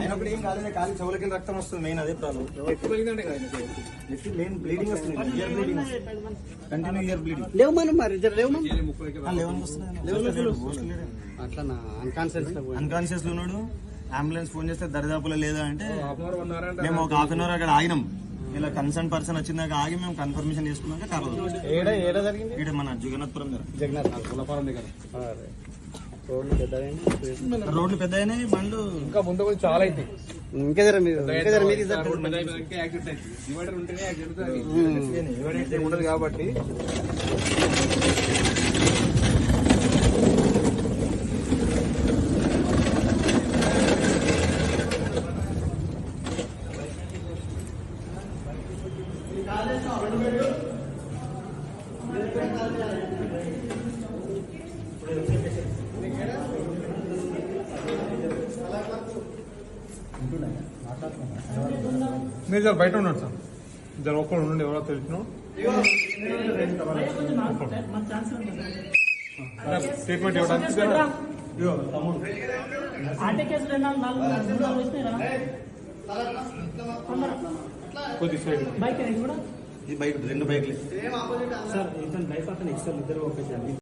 అయినప్పుడు ఏం కాలేదు కాలి చెవులకి రక్తం వస్తుంది మెయిన్ అదే ప్రాబ్లం. మెయిన్ బ్లీడింగ్ వస్తుంది ear bleeding continue ear bleeding లేవు మనం మరి లేవు అట్లా అన్కాన్షియస్లో పోయి. అన్కాన్షియస్లో ఉన్నాడు. అంబులెన్స్ ఫోన్ చేస్తే దరిదాపులో లేదా అంటే మేము ఒక హాఫ్ అన్ అవర్ అక్కడ ఆగినాం. ఇలా కన్సర్న్ పర్సన్ వచ్చిందాక ఆగి మేము కన్ఫర్మేషన్ చేసుకున్నాక కాదు ఏడ ఏడ జరిగింది? ఇక్కడ మన జగన్నాథపురం దగ్గర. జగన్నాథ్. దగ్గర. రోడ్లు పెద్దగా రోడ్లు పెద్ద అయినాయి బండ్లు. ఇంకా ముందు కొంచెం చాలా అయితే ఇంకా జర మీరు ఇంకా జర మీరు ఇద్దరు రోడ్ పెద్ద అయిపోయాక మీరు జర బయట ఉన్నాడు సార్. జర ఒక్కడు ఉండండి ఎవరో తెలిసిన. స్టేట్మెంట్ ఇవ్వడానికి కొద్ది సైడ్ బైక్ బైక్ రెండు బైక్లు. సార్ ఇతను లైఫ్ అతను ఇస్తారు ఇద్దరు ఒకేసారి.